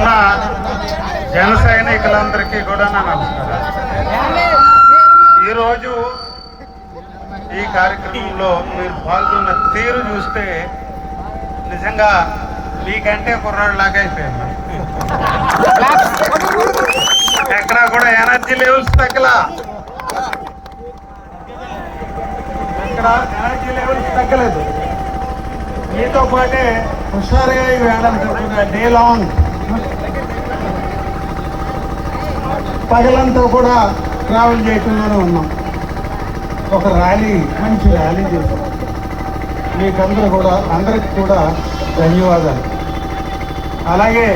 ఉన్న జన సైనికులందరికీ కూడా నా నమస్కారం ఈరోజు ఈ కార్యక్రమంలో మీరు పాల్గొన్న తీరు చూస్తే నిజంగా మీకంటే కుర్రాళ్ళలాగా అయిపోయింది ఎక్కడా కూడా ఎనర్జీ లెవెల్స్ తగ్గలా. ఇక్కడ ఎనర్జీ లెవెల్స్ తగ్గలేదు. మీతో పాటే హుషారుగా ఈ వేళ డే లాంగ్ పగలంతా కూడా ట్రావెల్ చేయకుండానే ఉన్నాం. ఒక ర్యాలీ మంచి ర్యాలీ చేశాం. మీకందరూ కూడా అందరికి కూడా ధన్యవాదాలు. అలాగే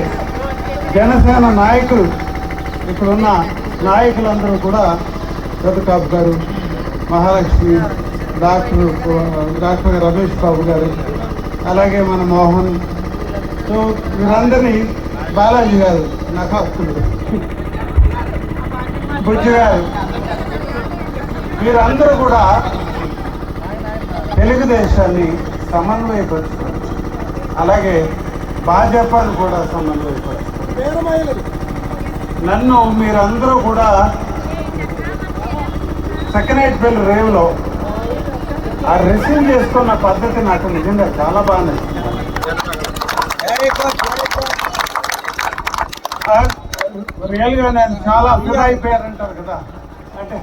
జనసేన నాయకులు ఇక్కడున్న నాయకులందరూ కూడా ప్రతాప్ గారు మహాలక్ష్మి డాక్టర్ డాక్టర్ రమేష్ బాబు గారు అలాగే మన మోహన్. సో వీరందరినీ బాలాజీ గారు నాకు హక్కులు బుజ్జి గారు వీరందరూ కూడా తెలుగుదేశాన్ని సమన్వయపరుస్తారు. అలాగే భాజపాను కూడా సమన్వయపరుస్తారు. నన్ను మీరందరూ కూడా సెకండ్ రేవులో ఆ రిసీవ్ చేసుకున్న పద్ధతి నాకు నిజంగా చాలా బాగా నచ్చింది. రియల్ నేను చాలా ఫిదా అయిపోయారంటారు కదా. అంటే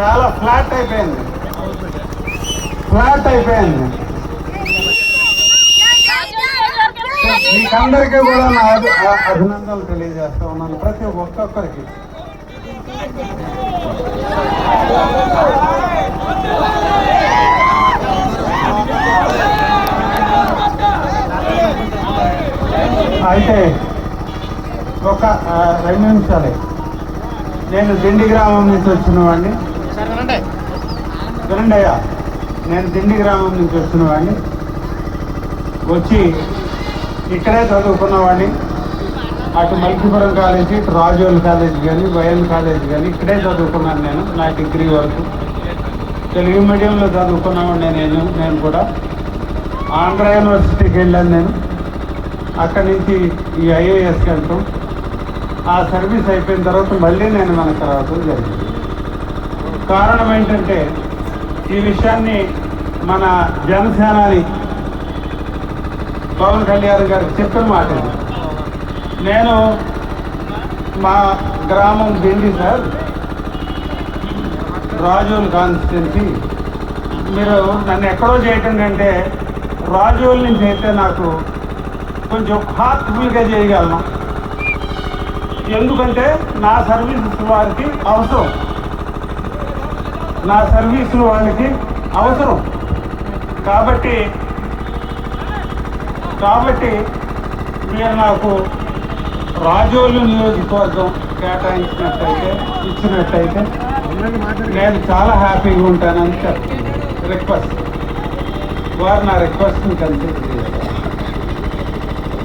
చాలా ఫ్లాట్ అయిపోయింది. ఫ్లాట్ అయిపోయింది. మీకందరికీ కూడా నా అభినందనలు తెలియజేస్తా ఉన్నాను ప్రతి ఒక్కొక్కరికి. అయితే ఒక రెండు నిమిషాలే. నేను దిండి గ్రామం నుంచి వచ్చినవాడిని. వినండి అయ్యా నేను దిండి గ్రామం నుంచి వచ్చినవాడిని. వచ్చి ఇక్కడే చదువుకున్నవాడిని. అటు మల్కీపురం కాలేజీ ఇటు రాజోల్ కాలేజ్ కానీ వైఎన్ కాలేజ్ కానీ ఇక్కడే చదువుకున్నాను నేను నా డిగ్రీ వరకు. తెలుగు మీడియంలో చదువుకున్నాను నేను నేను కూడా. ఆంధ్ర యూనివర్సిటీకి వెళ్ళాను నేను. అక్కడి నుంచి ఈ ఐఏఎస్ కంటూ ఆ సర్వీస్ అయిపోయిన తర్వాత మళ్ళీ నేను మనకు రావడం జరిగింది. కారణం ఏంటంటే ఈ విషయాన్ని మన జనసేనాని పవన్ కళ్యాణ్ గారు చెప్పిన మాట నేను మా గ్రామం దిండి సార్. రాజోల్ కాన్స్టిట్యున్సీ. మీరు నన్ను ఎక్కడో చేయటం కంటే రాజోల్ నుంచి అయితే నాకు కొంచెం హార్ట్ఫుల్గా చేయగలను. ఎందుకంటే నా సర్వీసెస్ వారికి అవసరం. నా సర్వీసులు వాళ్ళకి అవసరం. కాబట్టి కాబట్టి మీరు నాకు రాజోలు నియోజకవర్గం కేటాయించినట్టయితే ఇచ్చినట్టయితే నేను చాలా హ్యాపీగా ఉంటానని చెప్తాను రిక్వెస్ట్. వారు నా రిక్వెస్ట్ని కన్సిడర్ చేశారు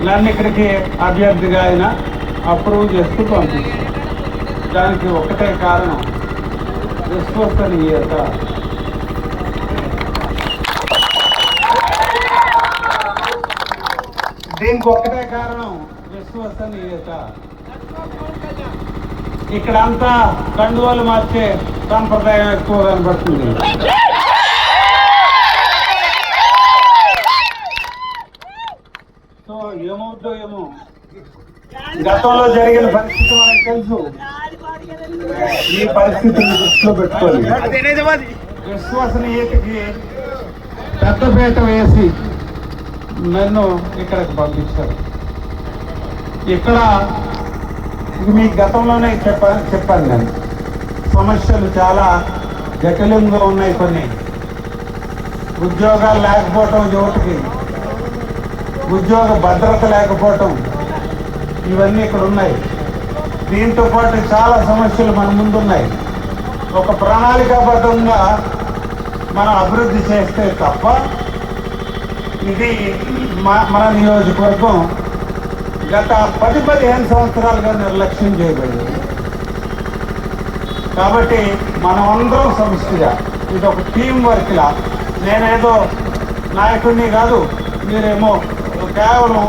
నన్ను ఇక్కడికి అభ్యర్థిగా అయినా అప్రూవ్ చేస్తూ పంపిస్తుంది దానికి ఒకటే కారణం విశ్వసనీయత దీనికి ఒకటే కారణం విశ్వసనీయత ఇక్కడంతా కండువాలు మార్చే సంప్రదాయం ఎక్కువ కనబడుతుంది. సో ఏమవుద్దో ఏమో గతంలో జరిగిన పరిస్థితి మనకు తెలుసు. ఈ పరిస్థితిని దృష్టిలో పెట్టుకోవాలి విశ్వసనీయతకి పెద్దపేట వేసి నన్ను ఇక్కడికి పంపించారు. ఇక్కడ ఇది మీకు గతంలోనే చెప్ప చెప్పాను నేను. సమస్యలు చాలా జటిలంగా ఉన్నాయి కొన్ని. ఉద్యోగాలు లేకపోవటం యువతకి. ఉద్యోగ భద్రత లేకపోవటం. ఇవన్నీ ఇక్కడ ఉన్నాయి. దీంతో పాటు చాలా సమస్యలు మన ముందున్నాయి. ఒక ప్రణాళికాబద్ధంగా మనం అభివృద్ధి చేస్తే తప్ప ఇది మన నియోజకవర్గం గత పది పదిహేను సంవత్సరాలుగా నిర్లక్ష్యం చేయబడింది. కాబట్టి మనం అందరం సమస్యగా ఇది ఒక టీం వర్క్లా. నేనేదో నాయకుడిని కాదు మీరేమో కేవలం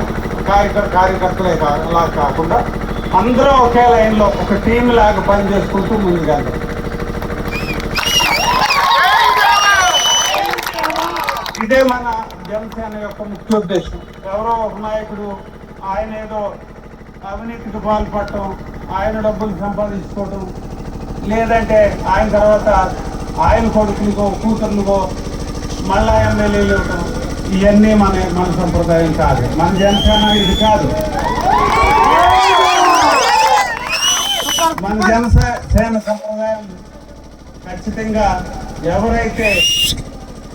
కార్యకర్త కార్యకర్తలే కాదు అలా కాకుండా అందరూ ఒకే లైన్లో ఒక టీం లాగా పని చేసుకుంటూ ముందుకెళ్తాం ఇదే మన జనసేన యొక్క ముఖ్య ఉద్దేశం. ఎవరో ఒక నాయకుడు ఆయన ఏదో అవినీతికి పాల్పడటం ఆయన డబ్బులు సంపాదించుకోవటం లేదంటే ఆయన తర్వాత ఆయన కొడుకునికో కూతుర్నికో మళ్ళా ఎమ్మెల్యేలు ఇవ్వటం. ఇవన్నీ మన మన సంప్రదాయం కాదు. మన జనసేన ఇది కాదు. మన జనసేన సంప్రదాయం ఖచ్చితంగా ఎవరైతే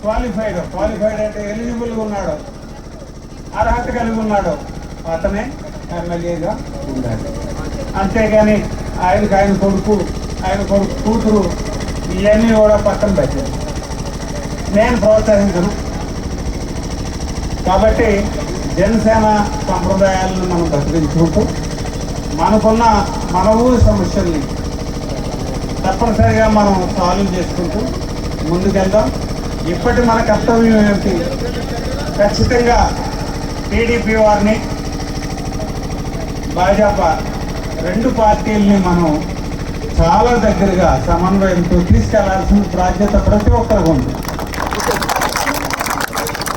క్వాలిఫైడ్ క్వాలిఫైడ్ అంటే ఎలిజిబుల్గా ఉన్నాడో అర్హత కలిగి ఉన్నాడో అతనే ఎమ్మెల్యేగా ఉండాలి. అంతేగాని ఆయనకు ఆయన కొడుకు ఆయన కొడుకు కూతురు ఇవన్నీ కూడా పక్కన పెట్టారు నేను ప్రోత్సహించను. కాబట్టి జనసేన సంప్రదాయాలను మనం బతికించుకుంటూ మనకున్న మన ఊరి సమస్యల్ని తప్పనిసరిగా మనం సాల్వ్ చేసుకుంటూ ముందుకెళ్దాం. ఇప్పటి మన కర్తవ్యం ఏమిటి? ఖచ్చితంగా టీడీపీ వారిని భాజపా రెండు పార్టీల్ని మనం చాలా దగ్గరగా సమన్వయంతో తీసుకెళ్ళాల్సిన బాధ్యత ప్రతి ఒక్కరికి ఉంది.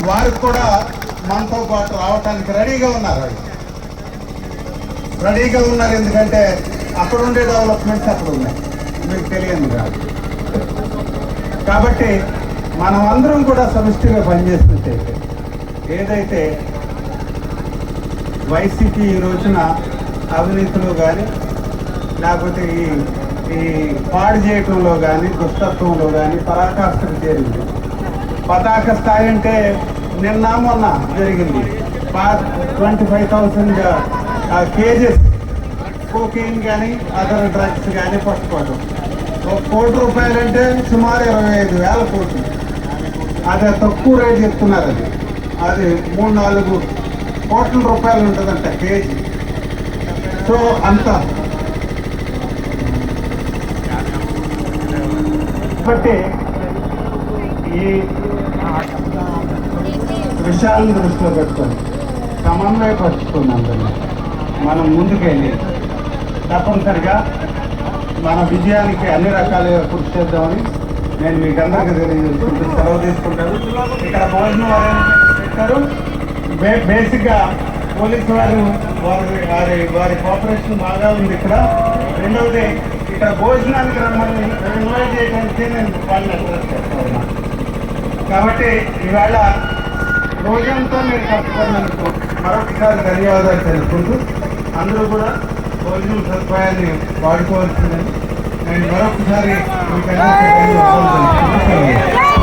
వారికి కూడా మనతో పాటు రావటానికి రెడీగా ఉన్నారు రెడీగా ఉన్నారు ఎందుకంటే అక్కడ ఉండే డెవలప్మెంట్స్ అక్కడ ఉన్నాయి. మీకు తెలియదు కాదు. కాబట్టి మనం అందరం కూడా సమిష్టిగా పనిచేస్తుంటే ఏదైతే వైసీపీ ఈ రోజున అవినీతిలో కానీ లేకపోతే ఈ ఈ పాడు చేయటంలో కానీ దుష్టత్వంలో కానీ పరాకాష్ఠకు చేరింది. పతాక స్థాయి అంటే నిన్న మొన్న జరిగింది. Twenty five thousand kgs cocaine కానీ అదర్ డ్రగ్స్ కానీ పట్టుకోవడం ఒక కోటి రూపాయలు అంటే సుమారు ఇరవై ఐదు వేల కోట్లు. అది తక్కువ రేట్ చెప్తున్నారు అది. అది మూడు నాలుగు కోట్ల రూపాయలు ఉంటుందంట కేజీ. సో అంత. కాబట్టి ఈ విషయాలను దృష్టిలో పెట్టుకొని సమన్వయపరుచుకుని అందరినీ. మనం ముందుకెళ్ళి తప్పనిసరిగా మన విజయానికి అన్ని రకాలుగా కృషి చేద్దామని నేను మీకు అందరికీ తెలియజేసుకుంటూ సెలవు తీసుకుంటాను. ఇక్కడ భోజనం వారు పెట్టారు? బే బేసిక్గా పోలీసు వారు వారి వారి వారి కోఆపరేషన్ బాగా ఉంది ఇక్కడ. రెండవది ఇక్కడ భోజనానికి రమ్మని ఇన్వైట్ చేయడానికి నేను వాళ్ళని అడ్రస్ చేస్తా కాబట్టి ఈవేళ భోజనంతో నేను కష్టపడినందుకు మరొకసారి ధన్యవాదాలు తెలుపుకుంటూ అందరూ కూడా భోజనం సదుపాయాన్ని వాడుకోవాల్సిందని నేను మరొకసారి మీకు